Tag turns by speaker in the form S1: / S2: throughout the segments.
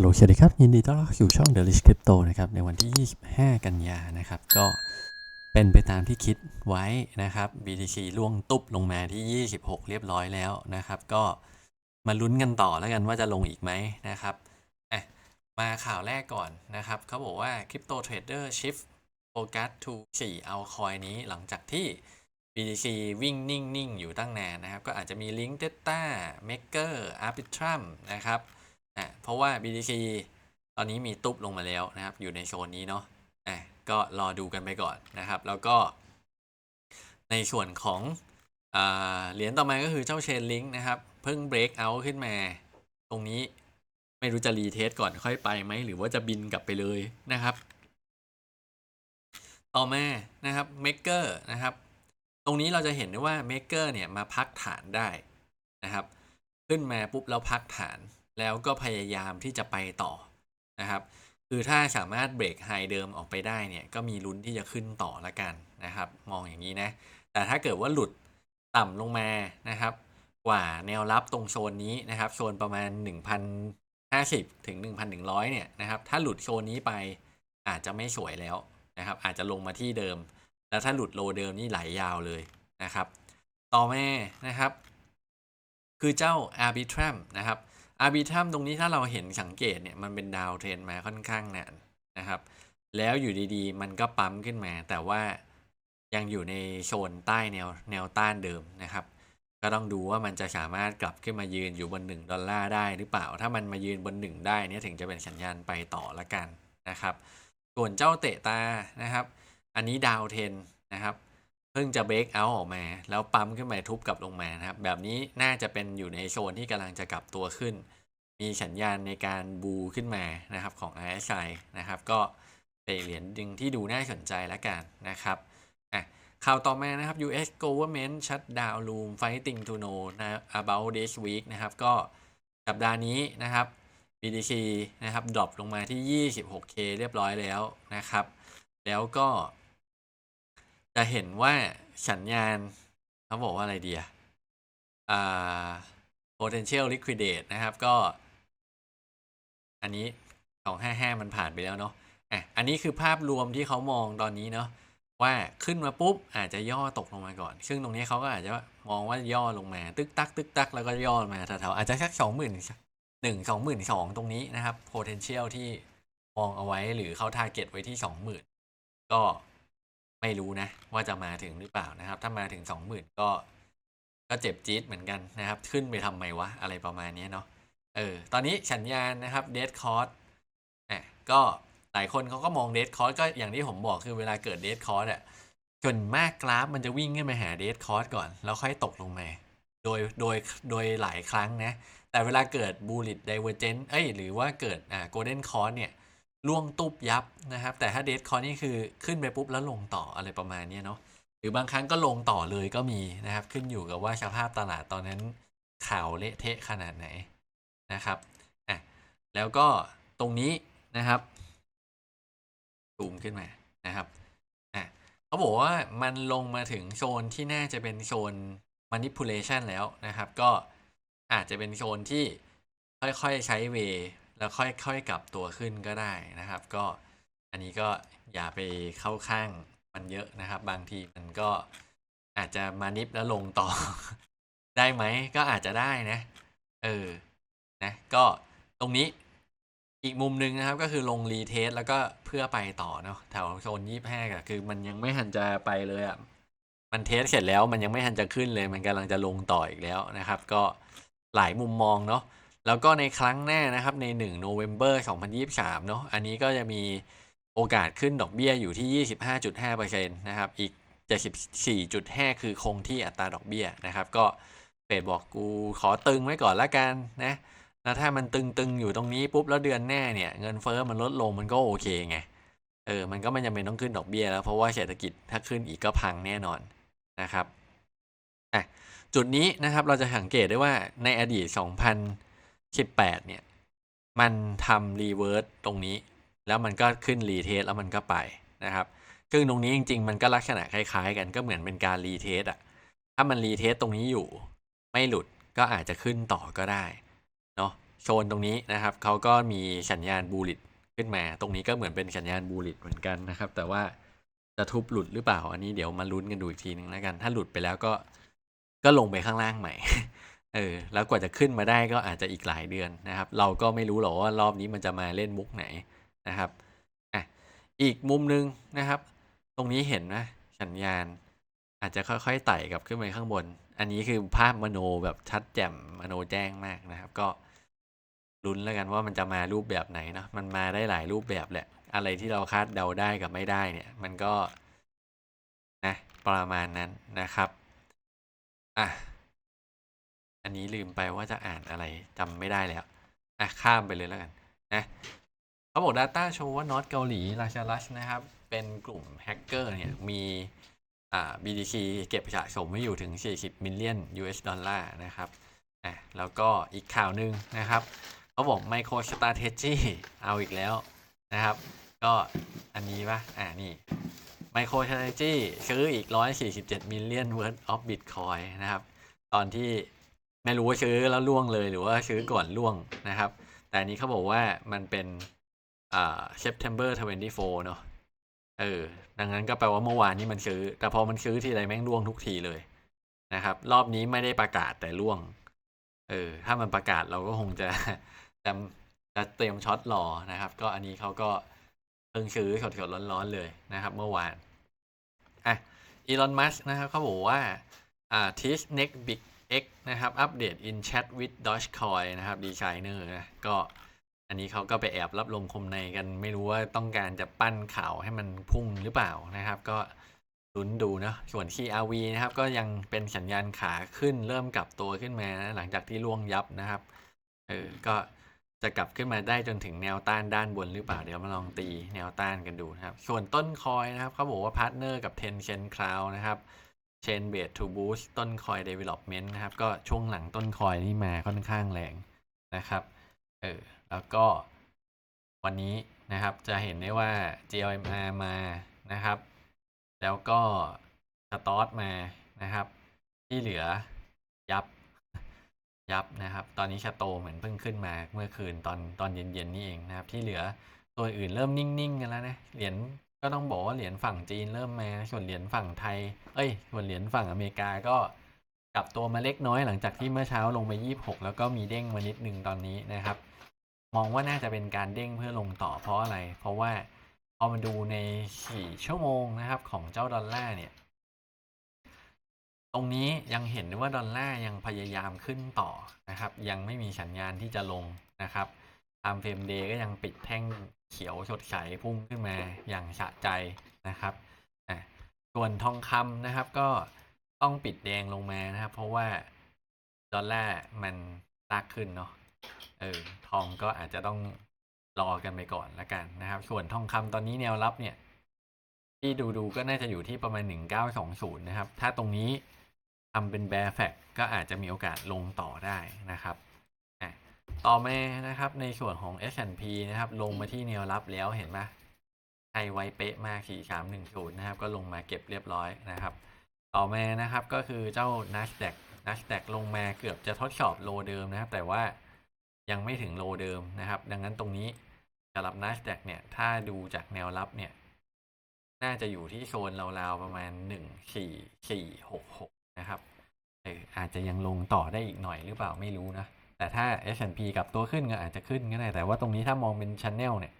S1: ฮัลโหลสวัสดีครับยินดีต้อนรับเข้าสู่ช่อง The Rich Crypto นะครับในวันที่ 25 กันยานะครับ ก็เป็นไปตามที่คิดไว้นะครับ BTC ล่วงตุ๊บลงมาที่ 26 เรียบร้อยแล้วนะครับ ก็มาลุ้นกันต่อแล้วกันว่าจะลงอีกไหมนะครับอะมาข่าวแรกก่อนนะครับเขาบอกว่า Crypto Trader Shift Focus to 4 เอาคอยนี้หลังจากที่ BTC วิ่งนิ่ง ๆ อยู่ตั้งนานนะครับ ก็อาจจะมี Link Delta Maker Arbitrum นะครับ อะเพราะว่า BTC ตอนนี้มีตุ๊บลงมาแล้วนะครับ อยู่ในโซนนี้เนาะอะก็รอดูกันไปก่อนนะครับ แล้วก็ ในส่วนของเหรียญต่อมาก็คือเจ้าเชนลิงนะครับ เพิ่งเบรกเอาท์ขึ้นมา ตรงนี้ไม่รู้จะรีเทสก่อนค่อยไปไหม หรือว่าจะบินกลับไปเลยนะครับ ต่อมานะครับ Maker นะครับ ตรงนี้เราจะเห็นได้ว่า Maker เนี่ยมาพักฐานได้นะครับ ขึ้นมาปุ๊บแล้วพักฐาน แล้วก็พยายามที่จะไปต่อนะครับ คือถ้าสามารถเบรกไฮเดิมออกไปได้เนี่ยก็มีลุ้นที่จะขึ้นต่อละกันนะครับ มองอย่างนี้นะ แต่ถ้าเกิดว่าหลุดต่ำลงมานะครับ กว่าแนวรับตรงโซนนี้นะครับโซนประมาณ 1,050 ถึง 1,100 เนี่ยนะครับถ้าหลุดโซนนี้ไปอาจจะไม่สวยแล้วนะครับ อาจจะลงมาที่เดิม แล้วถ้าหลุดโลเดิมนี่ไหลยาวเลยนะครับ ต่อมานะครับ คือเจ้า Arbitrum นะครับ Arbitrum ตรงนี้ถ้าเราเห็นสังเกตเนี่ยมันเป็นดาวเทรนมาค่อนข้างนานนะครับ แล้วอยู่ดีๆ มันก็ปั๊มขึ้นมา แต่ว่ายังอยู่ในโซนใต้แนวแนวต้านเดิมนะครับ ก็ต้องดูว่ามันจะสามารถกลับขึ้นมายืนอยู่บน 1 ดอลลาร์ได้หรือเปล่า ถ้ามันมายืนบน 1 ได้เนี่ยถึงจะเป็นสัญญาณไปต่อละกันนะครับ ส่วนเจ้าเตะตานะครับ อันนี้ดาวเทนนะครับ เพิ่งจะเบรกเอาออกมา แล้วปั๊มขึ้นมาทุบกลับลงมานะครับ แบบนี้น่าจะเป็นอยู่ในโซนที่กำลังจะกลับตัวขึ้น มีสัญญาณในการบูขึ้นมานะครับของ RSI นะครับ ก็เป็นเหรียญดึงที่ดูน่าสนใจแล้วกันนะครับอะข่าวต่อมานะครับ US government shut down room fighting to know นะ about this week นะครับ ก็สัปดาห์นี้นะครับ BTC นะครับดรอปลงมาที่ 26K เรียบร้อยแล้วนะครับ แล้วก็ จะเห็นว่าสัญญาณเขาบอกว่าอะไรดีอะอ่า potential liquidate นะครับก็ อันนี้ของ55มันผ่านไปแล้วเนาะอะอันนี้คือภาพรวมที่เขามองตอนนี้เนาะว่าขึ้นมาปุ๊บอาจจะย่อตกลงมาก่อน ซึ่งตรงนี้เขาก็อาจจะมองว่าย่อลงมา ตึกตักตึกตักแล้วก็ย่อมาแถวๆอาจจะสักสองหมื่นหนึ่งสองหมื่นสองตรงนี้นะครับ potential ที่มองเอาไว้หรือเขา target ไว้ที่สองหมื่นก็ ไม่รู้นะ ว่าจะมาถึงหรือเปล่านะครับ ถ้ามาถึงสองหมื่นก็ ก็เจ็บจี๊ดเหมือนกันนะครับ ขึ้นไปทำไมวะ อะไรประมาณนี้เนาะเออตอนนี้สัญญาณนะครับเดดคอร์สอะก็หลายคนเขาก็มองเดดคอร์สก็อย่างที่ผมบอกคือเวลาเกิดเดดคอร์สอะส่วนมากกราฟมันจะวิ่งขึ้นมาหาเดดคอร์สก่อน แล้วค่อยตกลงมา โดยโดยโดยหลายครั้งนะ แต่เวลาเกิดบูลิตไดเวอร์เจนเอ้ยหรือว่าเกิดอ่าโกลเด้นคอร์สเนี่ย ล่วงตุบยับนะครับ แต่ถ้าเดดคอร์นี่คือขึ้นไปปุ๊บแล้วลงต่ออะไรประมาณนี้เนาะหรือบางครั้งก็ลงต่อเลยก็มีนะครับ ขึ้นอยู่กับว่าสภาพตลาดตอนนั้นข่าวเละเทะขนาดไหนนะครับอะแล้วก็ตรงนี้นะครับซูมขึ้นมานะครับอะเขาบอกว่ามันลงมาถึงโซนที่น่าจะเป็นโซน manipulation แล้วนะครับ ก็อาจจะเป็นโซนที่ค่อยๆใช้เว แล้วค่อยๆกลับตัวขึ้นก็ได้นะครับ ก็อันนี้ก็อย่าไปเข้าข้างมันเยอะนะครับ บางทีมันก็อาจจะมานิบแล้วลงต่อ ได้ไหมก็อาจจะได้นะ เออนะก็ตรงนี้อีกมุมหนึ่งนะครับ ก็คือลงรีเทสแล้วก็เพื่อไปต่อเนาะแถวโซนยี่ห้าก็คือมันยังไม่หันจะไปเลยอะ่ะมันเทสเสร็จแล้วมันยังไม่หันจะขึ้นเลย มันกำลังจะลงต่ออีกแล้วนะครับ ก็หลายมุมมองเนาะ แล้วก็ในครั้งหน้านะครับใน1 November 2023เนาะอันนี้ก็จะมีโอกาสขึ้นดอกเบี้ยอยู่ที่ 25.5%นะครับอีก 74.5 คือคงที่อัตราดอกเบี้ยนะครับ ก็เฟดบอกกูขอตึงไว้ก่อนละกันนะแล้วถ้ามันตึงๆอยู่ตรงนี้ปุ๊บแล้วเดือนหน้าเนี่ยเงินเฟอ้อมันลดลงมันก็โอเคไงเออมันก็ไม่จำเป็นต้องขึ้นดอกเบี้ยแล้ว เพราะว่าเศรษฐกิจถ้าขึ้นอีกก็พังแน่นอนนะครับอะจุดนี้นะครับเราจะสังเกตได้ว่าในอดีต 18 เนี่ย มันทำรีเวิร์สตรงนี้ แล้วมันก็ขึ้นรีเทสแล้วมันก็ไปนะครับ ซึ่งตรงนี้จริง ๆ มันก็ลักษณะคล้ายๆ กันก็เหมือนเป็นการรีเทสอะถ้ามันรีเทสตรงนี้อยู่ ไม่หลุดก็อาจจะขึ้นต่อก็ได้เนาะโซนตรงนี้นะครับเขาก็มีสัญญาณบูลิตขึ้นมา ตรงนี้ก็เหมือนเป็นสัญญาณบูลิตเหมือนกันนะครับ แต่ว่าจะทุบหลุดหรือเปล่าอันนี้เดี๋ยวมาลุ้นกันดูอีกทีหนึ่งแล้วกัน ถ้าหลุดไปแล้วก็ก็ลงไปข้างล่างใหม่ เออ แล้วกว่าจะขึ้นมาได้ก็อาจจะอีกหลายเดือนนะครับ เราก็ไม่รู้หรอกว่ารอบนี้มันจะมาเล่นมุกไหนนะครับอะอีกมุมหนึงนะครับ ตรงนี้เห็นนะสัญญาณ อาจจะค่อยๆไต่กลับขึ้นไปข้างบน อันนี้คือภาพมโนแบบชัดแจ่มมโนแจ้งมากนะครับ ก็ลุ้นแล้วกันว่ามันจะมารูปแบบไหนเนาะมันมาได้หลายรูปแบบแหละ อะไรที่เราคาดเดาได้กับไม่ได้เนี่ย มันก็นะประมาณนั้นนะครับอะ อันนี้ลืมไปว่าจะอ่านอะไรจำไม่ได้แล้วอะข้ามไปเลยแล้วกันนะเขาบอก Data โชว์ว่านอตเกาหลีราชารัชนะครับ เป็นกลุ่มแฮกเกอร์เนี่ยมีอ่า BTC เก็บสะสมไว้อยู่ถึง 40 มิลเลียน US ดอลลาร์นะครับอะแล้วก็อีกข่าวหนึ่งนะครับเขาบอก MicroStrategy เอาอีกแล้วนะครับ ก็อันนี้ปะอ่านี่ MicroStrategy ซื้ออีก 147 มิลเลียน worth of Bitcoin นะครับ ตอนที่ ไม่รู้ว่าซื้อแล้วล่วงเลยหรือว่าซื้อก่อนล่วงนะครับ แต่อันนี้เขาบอกว่ามันเป็นอ่า September 24 เนอะเออ ดังนั้นก็แปลว่าเมื่อวานนี้มันซื้อ แต่พอมันซื้อทีไรแม่งล่วงทุกทีเลยนะครับ รอบนี้ไม่ได้ประกาศแต่ล่วง เออ ถ้ามันประกาศเราก็คงจะจะจะเตรียมช็อตรอนะครับ ก็อันนี้เขาก็เพิ่งซื้อสดๆร้อนๆเลยนะครับ เมื่อวานอะอีลอนมัสนะครับเขาบอกว่าอ่า teach next big X นะครับอัปเดต in chat with Dogecoin นะครับ designer นะก็อันนี้เขาก็ไปแอบรับลมคมในกัน ไม่รู้ว่าต้องการจะปั้นข่าวให้มันพุ่งหรือเปล่านะครับ ก็ลุ้นดูนะส่วน CRV นะครับ ก็ยังเป็นสัญญาณขาขึ้นเริ่มกลับตัวขึ้นมานะหลังจากที่ล่วงยับนะครับเออก็จะกลับขึ้นมาได้จนถึงแนวต้านด้านบนหรือเปล่า เดี๋ยวมาลองตีแนวต้านกันดูนะครับ ส่วนต้นคอยนะครับเขาบอกว่าพาร์ทเนอร์กับ Tencent Cloud นะครับ Chain b a s e to boost ต้นคอย development นะครับ ก็ช่วงหลังต้นคอยนี่มาค่อนข้างแรงนะครับเออแล้วก็วันนี้นะครับจะเห็นได้ว่า GLMR มานะครับ แล้วก็สตอตมานะครับ ที่เหลือยับยับนะครับ ตอนนี้ชาโตเหมือนเพิ่งขึ้นมาเมื่อคืนตอนตอนเย็นๆนี่เองนะครับ ที่เหลือตัวอื่นเริ่มนิ่งๆกันแล้วนะเหรียญ ก็ต้องบอกว่าเหรียญฝั่งจีนเริ่มมา ส่วนเหรียญฝั่งไทย เอ้ย ส่วนเหรียญฝั่งอเมริกาก็กลับตัวมาเล็กน้อยหลังจากที่เมื่อเช้าลงไป 26 แล้วก็มีเด้งมานิดหนึ่งตอนนี้นะครับ มองว่าน่าจะเป็นการเด้งเพื่อลงต่อเพราะอะไร เพราะว่าพอมาดูใน 4 ชั่วโมงนะครับของเจ้าดอลลาร์เนี่ย ตรงนี้ยังเห็นได้ว่าดอลลาร์ยังพยายามขึ้นต่อนะครับ ยังไม่มีสัญญาณที่จะลงนะครับตามเฟรมเดย์ก็ยังปิดแท่ง เขียวสดใสพุ่งขึ้นมาอย่างสะใจนะครับส่วนทองคำนะครับก็ต้องปิดแดงลงมานะครับ เพราะว่าดอลลาร์มันลากขึ้นเนาะเออทองก็อาจจะต้องรอกันไปก่อนละกันนะครับ ส่วนทองคำตอนนี้แนวรับเนี่ย ที่ดูดูก็น่าจะอยู่ที่ประมาณ 1920 นะครับ ถ้าตรงนี้ทำเป็นแบร์แฟกก็อาจจะมีโอกาสลงต่อได้นะครับ ต่อมานะครับในส่วนของ S&P นะครับลงมาที่แนวรับแล้วเห็นไหมไฮไวเป๊ะมาก 4310 นะครับ ก็ลงมาเก็บเรียบร้อยนะครับ ต่อมานะครับก็คือเจ้า NASDAQ NASDAQ ลงมาเกือบจะทดสอบโลเดิมนะครับ แต่ว่ายังไม่ถึงโลเดิมนะครับ ดังนั้นตรงนี้สำหรับ NASDAQ เนี่ยถ้าดูจากแนวรับเนี่ย น่าจะอยู่ที่โซนราวๆประมาณหนึ่งสี่สี่หกหกนะครับอาจจะยังลงต่อได้อีกหน่อยหรือเปล่าไม่รู้นะ แต่ถ้า S&P กับตัวขึ้นก็อาจจะขึ้นก็ได้ แต่ว่าตรงนี้ถ้ามองเป็นชันแนลเนี่ย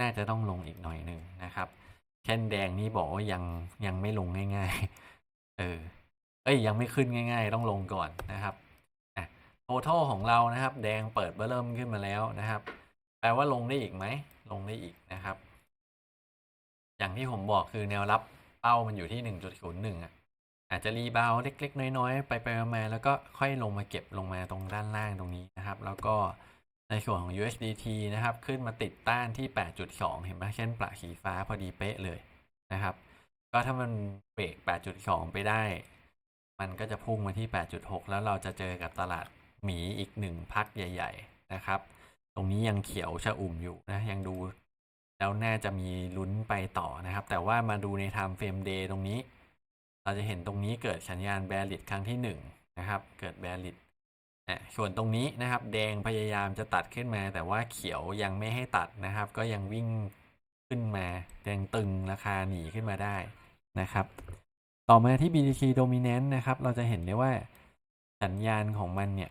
S1: น่าจะต้องลงอีกหน่อยหนึ่งนะครับ เช่นแดงนี่บอกว่ายังยังไม่ลงง่าย ๆ เออ เอ้ยยังไม่ขึ้นง่าย ๆ ต้องลงก่อนนะครับอะโททอของเรานะครับ แดงเปิดเบอร์เริ่มขึ้นมาแล้วนะครับ แปลว่าลงได้อีกไหม ลงได้อีกนะครับ อย่างที่ผมบอกคือแนวรับเป้ามันอยู่ที่หนึ่งจุดศูนย์หนึ่งอะ อาจจะรีบาวเล็ก ๆ น้อยๆ ไปไปมาแล้วก็ค่อยลงมาเก็บลงมาตรงด้านล่างตรงนี้นะครับ แล้วก็ในส่วนของ USDT นะครับ ขึ้นมาติดต้านที่ 8.2 เห็นไหมเช่นประสีฟ้าพอดีเป๊ะเลยนะครับ ก็ถ้ามันเบรก 8.2 ไปได้ มันก็จะพุ่งมาที่ 8.6 แล้วเราจะเจอกับตลาดหมีอีกหนึ่งพักใหญ่ ๆ นะครับ ตรงนี้ยังเขียวชะอุ่มอยู่นะ ยังดูแล้วน่าจะมีลุ้นไปต่อนะครับ แต่ว่ามาดูใน time frame day ตรงนี้ เราจะเห็นตรงนี้เกิดสัญญาณแบริดครั้งที่หนึ่งนะครับ เกิดแบริดอะส่วนตรงนี้นะครับ แดงพยายามจะตัดขึ้นมา แต่ว่าเขียวยังไม่ให้ตัดนะครับ ก็ยังวิ่งขึ้นมาแดงตึงราคาหนีขึ้นมาได้นะครับ ต่อมาที่ BTC Dominant นะครับ เราจะเห็นได้ว่าสัญญาณของมันเนี่ย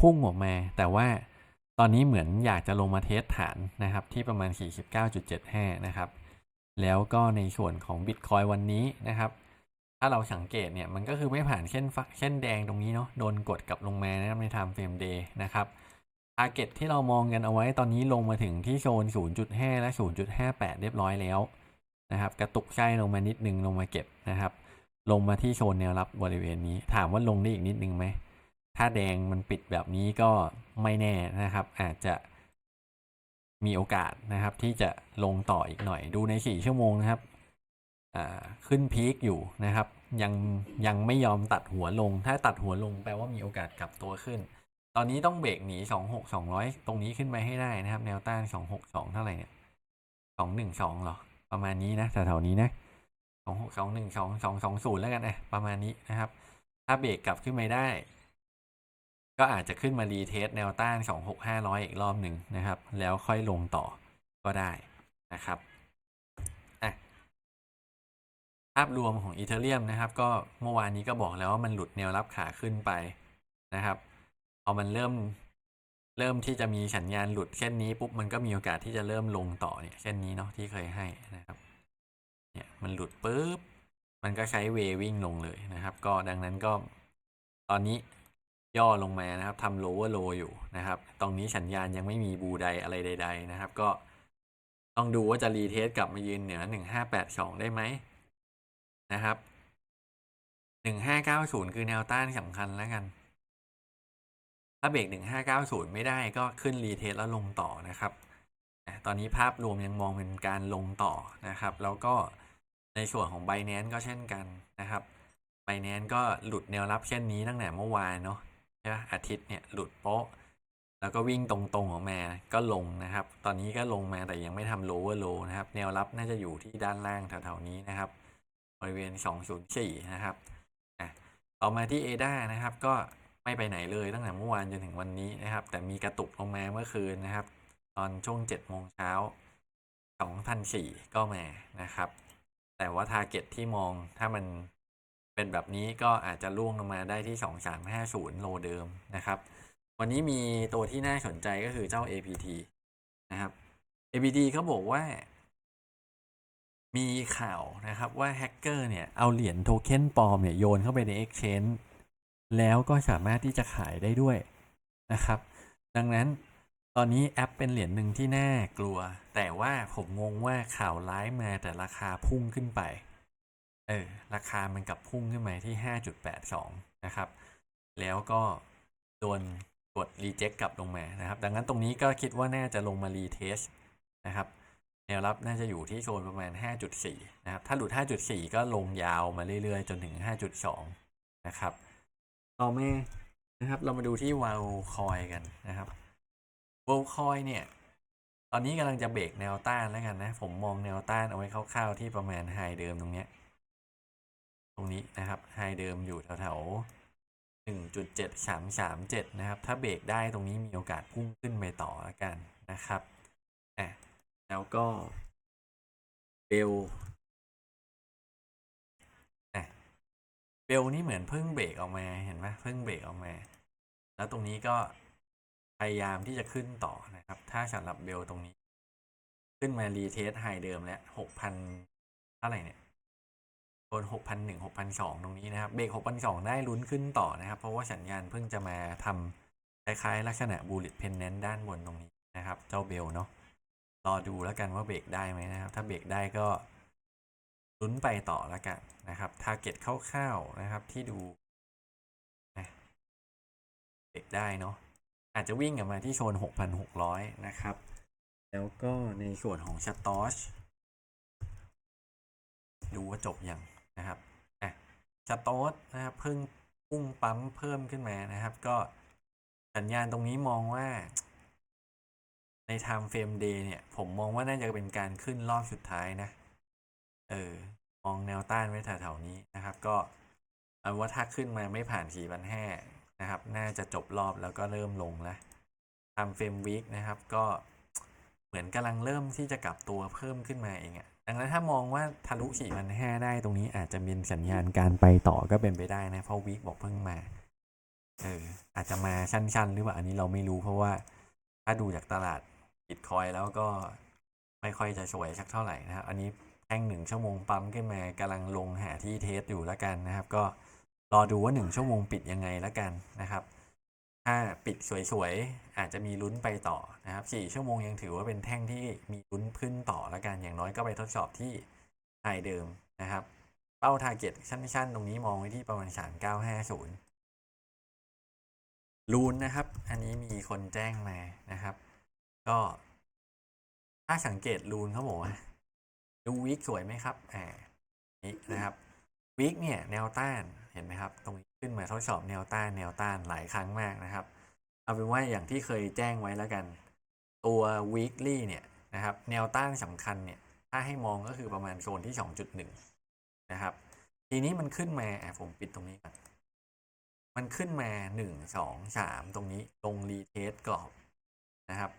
S1: พุ่งออกมา แต่ว่าตอนนี้เหมือนอยากจะลงมาเทสฐานนะครับ ที่ประมาณ 49.75 นะครับ แล้วก็ในส่วนของ Bitcoin วันนี้นะครับ ถ้าเราสังเกตเนี่ยมันก็คือไม่ผ่านเส้นฟ้าเส้นแดงตรงนี้เนาะโดนกดกลับลงมานะครับใน time frame day นะครับ target ที่เรามองกันเอาไว้ตอนนี้ลงมาถึงที่โซน 0.5 และ 0.58 เรียบร้อยแล้วนะครับ กระตุกไส้ลงมานิดนึงลงมาเก็บนะครับ ลงมาที่โซนแนวรับบริเวณนี้ ถามว่าลงได้อีกนิดนึงไหม ถ้าแดงมันปิดแบบนี้ก็ไม่แน่นะครับ อาจจะ มีโอกาสนะครับที่จะลงต่ออีกหน่อยดูใน 4 ชั่วโมงนะครับขึ้นพีคอยู่นะครับ ยังยังไม่ยอมตัดหัวลง ถ้าตัดหัวลงแปลว่ามีโอกาสกลับตัวขึ้น ตอนนี้ต้องเบรกหนีสองหกสองร้อยตรงนี้ขึ้นไปให้ได้นะครับ แนวต้านสองหกสองเท่าไหร่เนี่ยสองหนึ่งสองหรอ ประมาณนี้นะแถวๆนี้นะสองหกสองหนึ่งสองสองสองศูนย์แล้วกันนะประมาณนี้นะครับ ถ้าเบรกกลับขึ้นไปได้ ก็อาจจะขึ้นมารีเทสแนวต้านสองหกห้าร้อยอีกรอบหนึ่งนะครับ แล้วค่อยลงต่อก็ได้นะครับภาพรวมของอีเทเรียมนะครับ ก็เมื่อวานนี้ก็บอกแล้วว่ามันหลุดแนวรับขาขึ้นไปนะครับพอมันเริ่มเริ่มที่จะมีสัญญาณหลุดเส้นนี้ปุ๊บมันก็มีโอกาสที่จะเริ่มลงต่อเนี่ยเส้นนี้เนาะที่เคยให้นะครับเนี่ยมันหลุดปุ๊บมันก็ใช้เววิ่งลงเลยนะครับ ก็ดังนั้นก็ตอนนี้ ย่อลงมานะครับทำโลเวอร์โลอยู่นะครับ ตรงนี้สัญญาณยังไม่มีบูใดอะไรใด ๆ นะครับ ก็ต้องดูว่าจะรีเทสกลับมายืนเหนือหนึ่งห้าแปดสองได้ไหมนะครับหนึ่งห้าเก้าศูนย์คือแนวต้านสำคัญแล้วกัน ถ้าเบรกหนึ่งห้าเก้าศูนย์ไม่ได้ก็ขึ้นรีเทสแล้วลงต่อนะครับ ตอนนี้ภาพรวมยังมองเป็นการลงต่อนะครับ แล้วก็ในส่วนของ b บ n a n c e ก็เช่นกันนะครับ b บ n a n c e ก็หลุดแนวรับเช่นนี้ตั้งแต่เมื่อวานเนาะ ใช่ปะอาทิตย์เนี่ยหลุดโป๊ะ แล้วก็วิ่งตรงๆออกมาก็ลงนะครับ ตอนนี้ก็ลงมาแต่ยังไม่ทำ lower low นะครับ แนวรับน่าจะอยู่ที่ด้านล่างแถวๆนี้นะครับ บริเวณ 204 นะครับอะต่อมาที่ ADA นะครับ ก็ไม่ไปไหนเลยตั้งแต่เมื่อวานจนถึงวันนี้นะครับ แต่มีกระตุกลงมาเมื่อคืนนะครับ ตอนช่วง7โมงเช้า2004ก็มานะครับ แต่ว่าทาร์เก็ตที่มองถ้ามัน เป็นแบบนี้ก็อาจจะล่วงลงมาได้ที่ 2350 โลเดิมนะครับ วันนี้มีตัวที่น่าสนใจก็คือเจ้า APT นะครับ APT เขาบอกว่า มีข่าวนะครับว่าแฮกเกอร์เนี่ย เอาเหรียญโทเค็นปลอมเนี่ย โยนเข้าไปใน Exchange แล้วก็สามารถที่จะขายได้ด้วยนะครับ ดังนั้นตอนนี้แอปเป็นเหรียญหนึ่งที่น่ากลัว แต่ว่าผมงงว่าข่าวร้ายมาแต่ราคาพุ่งขึ้นไป เออราคามันกลับพุ่งขึ้นมาที่ 5.82 นะครับ แล้วก็โดนกดรีเจ็คกลับลงมานะครับ ดังนั้นตรงนี้ก็คิดว่าน่าจะลงมารีเทสนะครับแนวรับน่าจะอยู่ที่โซนประมาณ 5.4 นะครับ ถ้าหลุด 5.4 ก็ลงยาวมาเรื่อยๆ จนถึง 5.2 นะครับ ต่อมานะครับ เรามาดูที่ว o ลคอยกันนะครับว o ลคอยเนี่ย ตอนนี้กำลังจะเบรกแนวต้านแล้วกันนะ ผมมองแนวต้านเอาไว้คร่าวๆที่ประมาณไฮเดิมตรงเนี้ย รงนี้นะครับไฮเดิมอยู่แถวๆ1.7337นะครับ ถ้าเบรกได้ตรงนี้มีโอกาสพุ่งขึ้นไปต่อแล้วกันนะครับอะแล้วก็เบลอะเบลนี่เหมือนเพิ่งเบรกออกมาเห็นไหมเพิ่งเบรกออกมา แล้วตรงนี้ก็พยายามที่จะขึ้นต่อนะครับ ถ้าสำหรับเบลตรงนี้ ขึ้นมารีเทสไฮเดิมแล้วหกพันเท่าไหร่เนี่ย โดนหกพันหนึ่งหกพันสองตรงนี้นะครับ เบรกหกพันสองได้ลุ้นขึ้นต่อนะครับ เพราะว่าสัญญาณเพิ่งจะมาทำคล้ายๆ ลักษณะบูล l ตเพนแนนด้านบนตรงนี้นะครับ เจ้าเบลเนาะ รอดูแล้วกันว่าเบรกได้ไหมนะครับ ถ้าเบรกได้ก็ลุ้นไปต่อแล้วกันนะครับทาร์เก็ตคร่าวๆนะครับที่ดูนะเบรกได้เนาะ อาจจะวิ่งกลับมาที่โซน 6,600 นะครับ แล้วก็ในส่วนของช t ตอชดูว่าจบยัง นะครับอะช t ตอชนะครับเพิ่งพุ่งปั๊มเพิ่มขึ้นมานะครับ ก็สัญญาณตรงนี้มองว่า ใน time frame day เนี่ย ผมมองว่าน่าจะเป็นการขึ้นรอบสุดท้ายนะ เออ มองแนวต้านไว้แถวๆนี้นะครับ ก็เอาว่าถ้าขึ้นมาไม่ผ่าน4,500นะครับ น่าจะจบรอบแล้วก็เริ่มลงแล้วทำเฟรมวีคนะครับ ก็เหมือนกำลังเริ่มที่จะกลับตัวเพิ่มขึ้นมาเองอะ ดังนั้นถ้ามองว่าทะลุ4,500ได้ตรงนี้อาจจะเป็นสัญญาณการไปต่อก็เป็นไปได้นะเพราะวีคบอกเพิ่งมาเอออาจจะมาชั้นๆ หรือเปล่าอันนี้เราไม่รู้เพราะว่าถ้าดูจากตลาดบิตคอยแล้วก็ไม่ค่อยจะสวยสักเท่าไหร่นะครับ อันนี้แท่งหนึ่งชั่วโมงปั๊มขึ้นมากำลังลงหาที่เทสอยู่แล้วกันนะครับ ก็รอดูว่าหนึ่งชั่วโมงปิดยังไงแล้วกันนะครับ ถ้าปิดสวยๆ อาจจะมีลุ้นไปต่อนะครับสี่ชั่วโมงยังถือว่าเป็นแท่งที่มีลุ้นขึ้นต่อแล้วกัน อย่างน้อยก็ไปทดสอบที่ไฮเดิมนะครับ เป้าทาร์เก็ตชั้นๆ ตรงนี้มองไว้ที่ประมาณ 3950 ลูนนะครับ อันนี้มีคนแจ้งมานะครับ ก็ ถ้าสังเกตลูนเขาบอกว่าดูวิกสวยไหมครับอ่านี่นะครับวิกเนี่ยแนวต้าน ห็นไหมครับ ตรงนี้ขึ้นมาทดสอบแนวต้านแนวต้านหลายครั้งมากนะครับ เอาเป็นว่าอย่างที่เคยแจ้งไว้แล้วกัน ตัว weekly เนี่ยนะครับ แนวต้านสำคัญเนี่ยถ้าให้มองก็คือประมาณโซนที่ 2.1 นะครับ ทีนี้มันขึ้นมาอะผมปิดตรงนี้ก่อนมันขึ้นมา 1 2 3 ตรงนี้ลงรีเทสกรอบนะครับ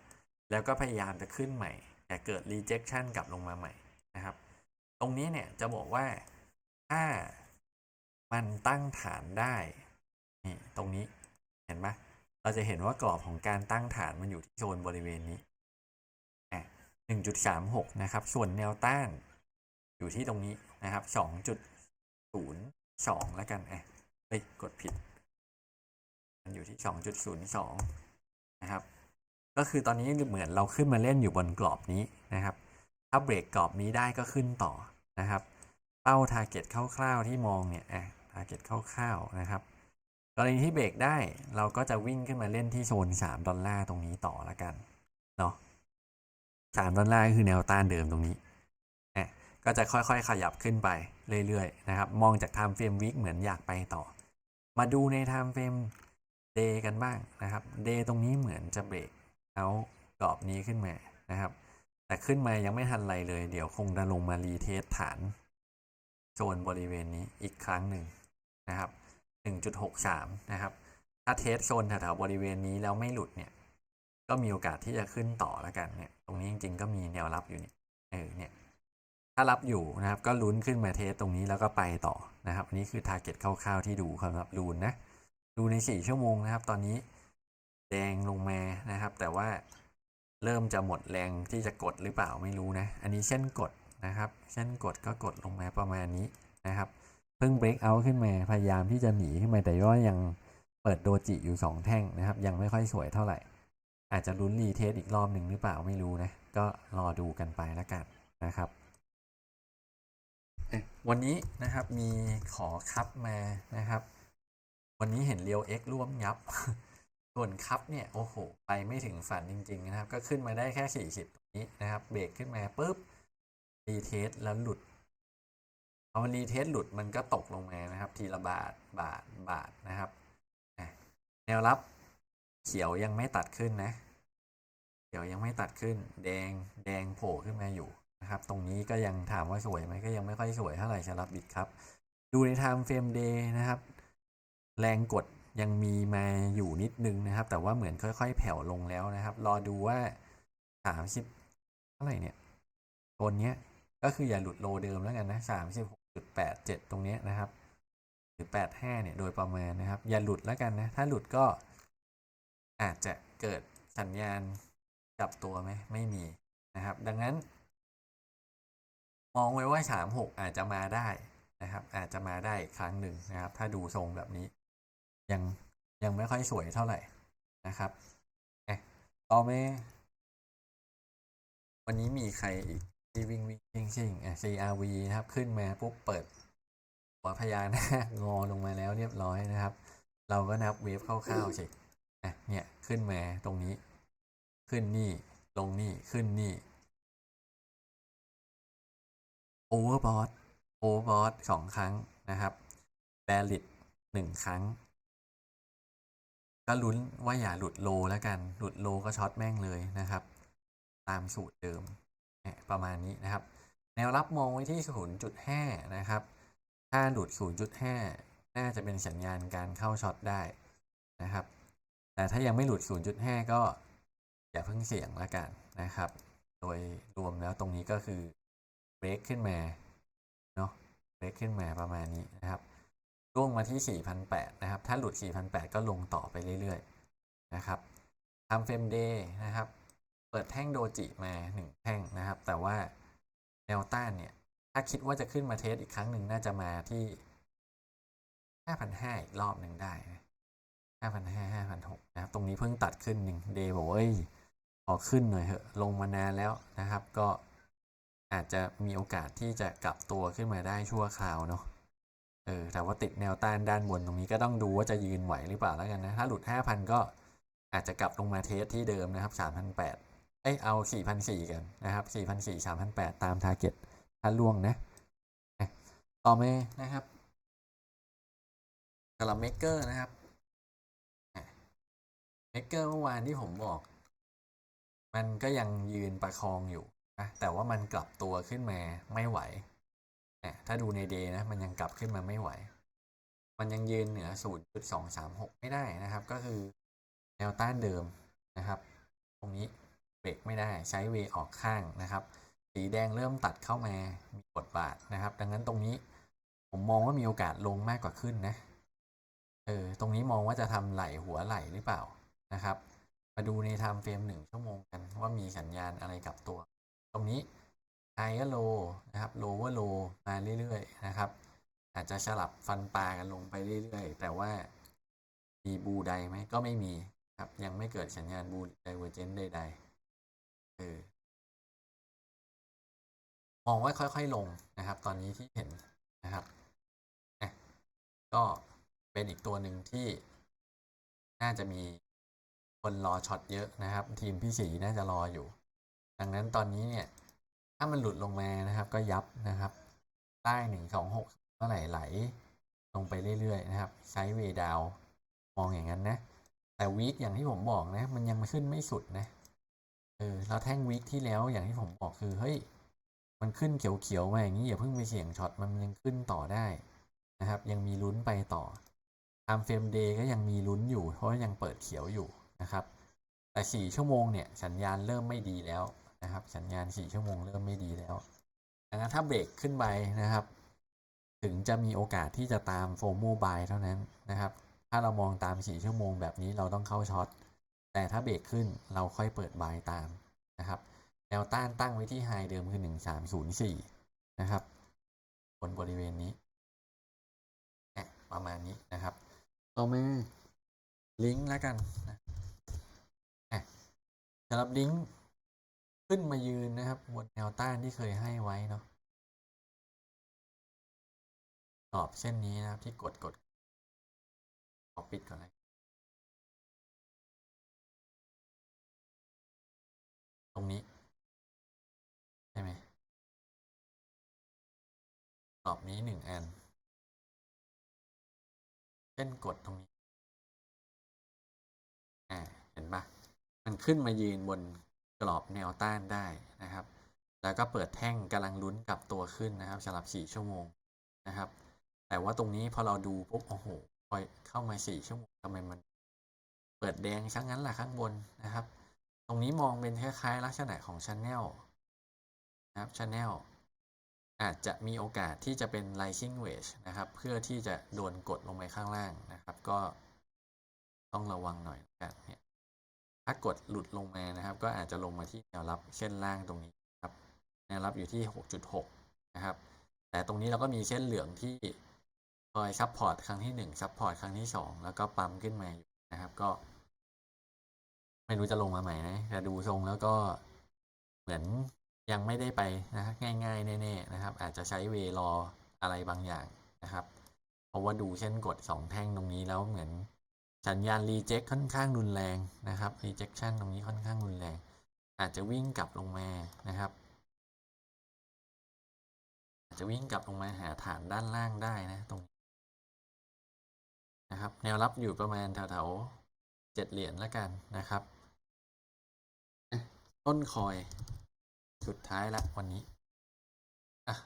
S1: แล้วก็พยายามจะขึ้นใหม่ แต่เกิด rejection กลับลงมาใหม่นะครับ ตรงนี้เนี่ยจะบอกว่าถ้า มันตั้งฐานได้นี่ตรงนี้เห็นไหมเราจะเห็นว่ากรอบของการตั้งฐานมันอยู่ที่โซนบริเวณนี้อะ1.36นะครับ ส่วนแนวต้านอยู่ที่ตรงนี้นะครับ2.02แล้วกันอะเฮ้ยกดผิด มันอยู่ที่2.02นะครับ ก็คือตอนนี้เหมือนเราขึ้นมาเล่นอยู่บนกรอบนี้นะครับ ถ้าเบรกกรอบนี้ได้ก็ขึ้นต่อนะครับ เป้า t a r g e t คร่าวๆที่มองเนี่ยอะ t a r g e t คร่าวๆนะครับกรณีที่เบรกได้เราก็จะวิ่งขึ้นมาเล่นที่โซน 3 ดอลลาร์ตรงนี้ต่อละกันเนาะ3ดอลลาร์คือแนวต้านเดิมตรงนี้อะก็จะค่อยๆ ขยับขึ้นไปเรื่อยๆนะครับ มองจาก time frame week เหมือนอยากไปต่อ มาดูใน time frame day กันบ้างนะครับ day ตรงนี้เหมือนจะเบรกเอากรอบนี้ขึ้นมานะครับ แต่ขึ้นมายังไม่ทันไรเลย เดี๋ยวคงจะลงมารีเทสฐานโซนบริเวณนี้อีกครั้งหนึ่ง นะครับ 1.63 นะครับ ถ้าเทสโซนแถวๆบริเวณนี้แล้วไม่หลุดเนี่ย ก็มีโอกาสที่จะขึ้นต่อแล้วกันเนี่ย ตรงนี้จริงๆก็มีแนวรับอยู่เนี่ย เออ เนี่ย ถ้ารับอยู่นะครับ ก็ลุ้นขึ้นมาเทสตรงนี้แล้วก็ไปต่อนะครับอันนี้คือ t a r g e t คร่าวๆที่ดูสำหรับลูนนะ ดูใน 4 ชั่วโมงนะครับ ตอนนี้แดงลงมานะครับ แต่ว่าเริ่มจะหมดแรงที่จะกดหรือเปล่าไม่รู้นะ อันนี้เช่นกดนะครับ เช่นกดก็กดลงมาประมาณนี้นะครับ เพิ่งเบรกเอาท์ขึ้นมาพยายามที่จะหนีขึ้นมาแต่ว่ายังเปิดโดจิอยู่ 2 แท่งนะครับ ยังไม่ค่อยสวยเท่าไหร่ อาจจะลุ้นรีเทสอีกรอบหนึ่งหรือเปล่าไม่รู้นะ ก็รอดูกันไปแล้วกันนะครับ วันนี้นะครับมีขอคับมานะครับ วันนี้เห็นเรียวเอ็กร่วมยับ ส่วนคับเนี่ยโอ้โห ไปไม่ถึงฝันจริง ๆ นะครับ ก็ขึ้นมาได้แค่ 40ตรงนี้นะครับ เบรกขึ้นมาปุ๊บรีเทสแล้วหลุด พอมันรีเทสหลุดมันก็ตกลงมานะครับ ทีละบาทบาทบาทนะครับแนวรับเขียวยังไม่ตัดขึ้นนะ เขียวยังไม่ตัดขึ้น แดงแดงโผล่ขึ้นมาอยู่นะครับ ตรงนี้ก็ยังถามว่าสวยไหมก็ยังไม่ค่อยสวยเท่าไหร่สำหรับบิตครับ ดูใน time frame day นะครับ แรงกดยังมีมาอยู่นิดนึงนะครับ แต่ว่าเหมือนค่อยๆ แผ่วลงแล้วนะครับ รอดูว่าสามสิบเท่าไหร่เนี่ยโซนเนี้ยก็คืออย่าหลุดโลเดิมแล้วกันนะสามสิบห กจุดแปดเจ็ดตรงนี้นะครับหรือแปดห้าเนี่ยโดยประมาณนะครับ อย่าหลุดแล้วกันนะ ถ้าหลุดก็อาจจะเกิดสัญญาณกลับตัวไหมไม่มีนะครับ ดังนั้น มองไว้ว่าสามหกอาจจะมาได้นะครับ อาจจะมาได้อีกครั้งหนึ่งนะครับ ถ้าดูทรงแบบนี้ ยังยังไม่ค่อยสวยเท่าไหร่นะครับเอ๊ะต่อไปวันนี้มีใครอีก วิ่งวิ่งชิงชิงอะ CRV นะครับ ขึ้นมาปุ๊บเปิดหัวพญานาคงอลงมาแล้วเรียบร้อยนะครับ เราก็นับเวฟคร่าวๆสิอะเนี่ยขึ้นมาตรงนี้ ขึ้นนี่ลงนี่ขึ้นนี่โอเวอร์บอทโอเวอร์บอทสองครั้งนะครับแบลิดหนึ่งครั้ง ก็ลุ้นว่าอย่าหลุดโลแล้วกัน หลุดโลก็ช็อตแม่งเลยนะครับ ตามสูตรเดิม ประมาณนี้นะครับ แนวรับมองไว้ที่ 0.5 นะครับ ถ้าหลุด0.5 น่าจะเป็นสัญญาณการเข้าช็อตได้นะครับ แต่ถ้ายังไม่หลุด 0.5 ก็อย่าเพิ่งเสี่ยงละกันนะครับ โดยรวมแล้วตรงนี้ก็คือเบรกขึ้นมาเนาะเบรกขึ้นมาประมาณนี้นะครับร่วงมาที่4,800นะครับ ถ้าหลุด4,800ก็ลงต่อไปเรื่อยๆ นะครับทำเฟรมเดย์นะครับ เปิดแท่งโดจิมา1แท่งนะครับ แต่ว่าแนวต้านเนี่ย ถ้าคิดว่าจะขึ้นมาเทสอีกครั้งหนึ่งน่าจะมาที่ 5,500 อีกรอบหนึ่งได้นะ5,500 5,600 นะครับ ตรงนี้เพิ่งตัดขึ้นหนึ่งเดย์บอกว่าเอ้ยขอขึ้นหน่อยเถอะ ลงมานานแล้วนะครับ ก็อาจจะมีโอกาสที่จะกลับตัวขึ้นมาได้ชั่วคราวเนาะเออแต่ว่าติดแนวต้านด้านบนตรงนี้ก็ต้องดูว่าจะยืนไหวหรือเปล่าแล้วกันนะ ถ้าหลุด 5,000 ก็อาจจะกลับลงมาเทสที่เดิมนะครับ3,800 เอ้เอา 4,400 กันนะครับ 4,400 3,800 ตามทาร์เก็ตถ้าล่วงนะ ต่อมานะครับสำหรับเมกเกอร์นะครับเมกเกอร์เมื่อวานที่ผมบอก มันก็ยังยืนประคองอยู่นะแต่ว่ามันกลับตัวขึ้นมาไม่ไหวนี่ยถ้าดูในเดย์นะ มันยังกลับขึ้นมาไม่ไหว มันยังยืนเหนือ 0.236 ไม่ได้นะครับ ก็คือแนวต้านเดิมนะครับ ตรงนี้ เบรกไม่ได้ใช้เวออกข้างนะครับ สีแดงเริ่มตัดเข้ามามีบทบาทนะครับ ดังนั้นตรงนี้ผมมองว่ามีโอกาสลงมากกว่าขึ้นนะเออตรงนี้มองว่าจะทำไหลหัวไหลหรือเปล่านะครับ มาดูในไทม์เฟรมหนึ่งชั่วโมงกันว่ามีสัญญาณอะไรกับตัว ตรงนี้ไฮก็โลนะครับโลว่าโลมาเรื่อยๆนะครับ อาจจะสลับฟันปลากันลงไปเรื่อยๆ แต่ว่ามีบูไดไหมก็ไม่มีครับยังไม่เกิดสัญญาณบูไดเวอร์เจนใดๆ มองว่าค่อยๆลงนะครับ ตอนนี้ที่เห็นนะครับก็เป็นอีกตัวหนึ่งที่น่าจะมีคนรอช็อตเยอะนะครับ ทีมพี่สีน่าจะรออยู่ ดังนั้นตอนนี้เนี่ย ถ้ามันหลุดลงมานะครับ ก็ยับนะครับใต้หนึ่งสองหกเมื่อไหร่ไหล ลงไปเรื่อยๆนะครับไซด์เวย์ดาวมองอย่างนั้นนะ แต่วีคอย่างที่ผมบอกนะ มันยังขึ้นไม่สุดนะ เออแล้วแท่งวีคที่แล้วอย่างที่ผมบอกคือเฮ้ยมันขึ้นเขียวๆมาอย่างนี้อย่าเพิ่งไปเสี่ยงช็อตมันยังขึ้นต่อได้นะครับ ยังมีลุ้นไปต่อตามเฟรมเดย์ก็ยังมีลุ้นอยู่ เพราะว่ายังเปิดเขียวอยู่นะครับ แต่สี่ชั่วโมงเนี่ยสัญญาณเริ่มไม่ดีแล้วนะครับ สัญญาณสี่ชั่วโมงเริ่มไม่ดีแล้วดังนั้นถ้าเบรกขึ้นไปนะครับ ถึงจะมีโอกาสที่จะตามโฟมโมบายเท่านั้นนะครับ ถ้าเรามองตามสี่ชั่วโมงแบบนี้เราต้องเข้าช็อต แต่ถ้าเบรกขึ้นเราค่อยเปิดบายตามนะครับแนวต้านตั้งไว้ที่ไฮเดิมคือหนึ่งสามศูนย์สี่นะครับ บนบริเวณนี้ประมาณนี้นะครับ ต่อมาลิงก์แล้วกันนะอะสำหรับลิงก์ขึ้นมายืนนะครับ บนแนวต้านที่เคยให้ไว้เนาะกรอบเส้นนี้นะครับที่กดกดขอปิดก่อนเลย รงนี้ใช่ไหมกรอบนี้หนึ่งอันเส้นกดตรงนี้ อ่า เห็นปะมันขึ้นมายืนบนกรอบแนวต้านได้นะครับ แล้วก็เปิดแท่งกำลังลุ้นกลับตัวขึ้นนะครับสำหรับสี่ชั่วโมงนะครับ แต่ว่าตรงนี้พอเราดูปุ๊บโอ้โหพอเข้ามาสี่ชั่วโมงทำไมมัน เปิดแดงช่างนั้นแหละข้างบนนะครับ รงนี้มองเป็นคล้ายๆลักษณะของช n แนลนะครับช n แนลอาจจะมีโอกาสที่จะเป็น rising wedge นะครับ เพื่อที่จะโดนกดลงไปข้างล่างนะครับ ก็ต้องระวังหน่อยกันเนี่ยถ้ากดหลุดลงมานะครับ ก็อาจจะลงมาที่แนวรับเส้นล่างตรงนี้ครับแนวรับอยู่ที่ 6.6 นะครับ แต่ตรงนี้เราก็มีเส้นเหลืองที่คอยซับพอร์ตครั้งที่หนึ่งซับพอร์ตครั้งที่สองแล้วก็ปั๊มขึ้นมาอยู่นะครับ ก็ ไม่รู้จะลงมาใหม่นะแต่ดูทรงแล้วก็เหมือนยังไม่ได้ไปนะง่าย ๆ แน่ๆนะครับ อาจจะใช้เวรออะไรบางอย่างนะครับ เพราะว่าดูเส้นกดสองแท่งตรงนี้แล้วเหมือนสัญญาณรีเจ็คค่อนข้างรุนแรงนะครับรีเจ็คชันตรงนี้ค่อนข้างรุนแรง อาจจะวิ่งกลับลงมานะครับอาจจะวิ่งกลับลงมาหาฐานด้านล่างได้นะตรงนี้นะครับ แนวรับอยู่ประมาณแถวๆเจ็ดเหรียญแล้วกันนะครับ ต้นคอย สุดท้ายละวันนี้อะ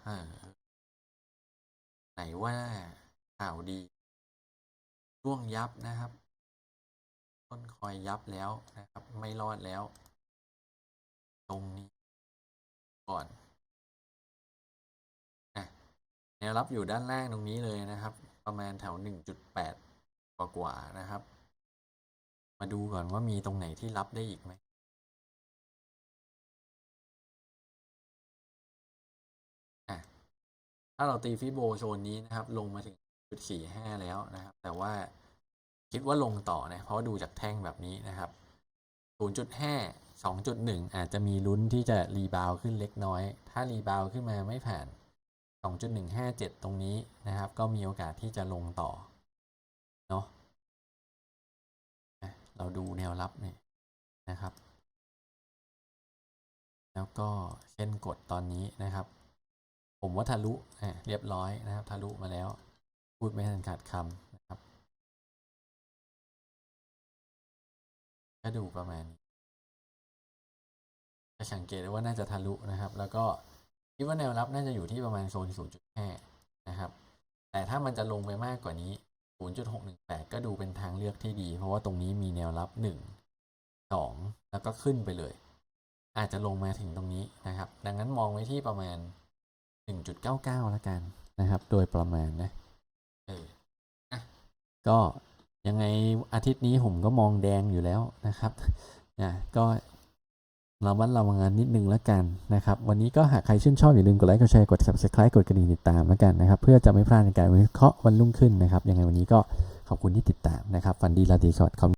S1: ไหนว่าข่าวดีร่วงยับนะครับ ต้นคอยยับแล้วนะครับ ไม่รอดแล้ว ตรงนี้ ก่อนอแนวรับอยู่ด้านล่างตรงนี้เลยนะครับ ประมาณแถวหนึ่งจุดแปดกว่าๆนะครับ มาดูก่อนว่ามีตรงไหนที่รับได้อีกไหม ถ้าเราตีฟิโบโซนนี้นะครับ ลงมาถึงจุดสี่ห้าแล้วนะครับ แต่ว่าคิดว่าลงต่อนะ เพราะว่าดูจากแท่งแบบนี้นะครับ0.5 2.1อาจจะมีลุ้นที่จะรีบาวขึ้นเล็กน้อย ถ้ารีบาวขึ้นมาไม่ผ่าน 2.157 ตรงนี้นะครับ ก็มีโอกาสที่จะลงต่อเนาะอะเราดูแนวรับเนี่ยนะครับ แล้วก็เส้นกดตอนนี้นะครับ ผมว่าทะลุเรียบร้อยนะครับทะลุมาแล้ว พูดไม่ทันขาดคำนะครับก็ดูประมาณนี้จะสังเกตได้ว่าน่าจะทะลุนะครับ แล้วก็คิดว่าแนวรับน่าจะอยู่ที่ประมาณโซน 0.5 นะครับ แต่ถ้ามันจะลงไปมากกว่านี้ 0.618 ก็ดูเป็นทางเลือกที่ดี เพราะว่าตรงนี้มีแนวรับ 1 2 แล้วก็ขึ้นไปเลย อาจจะลงมาถึงตรงนี้นะครับ ดังนั้นมองไว้ที่ประมาณ 1.99แล้วกันนะครับ โดยประมาณนะเอออะก็ยังไงอาทิตย์นี้ผมก็มองแดงอยู่แล้วนะครับนะก็ระมัดระวังงานนิดนึงแล้วกันนะครับ วันนี้ก็หากใครชื่นชอบอย่าลืมกดไลค์กดแชร์กด subscribe กดกระดิ่งติดตามแล้วกันนะครับ เพื่อจะไม่พลาดในการวิเคราะห์วันรุ่งขึ้นนะครับ ยังไงวันนี้ก็ขอบคุณที่ติดตามนะครับฟันดีลาดีสวัสดีครับ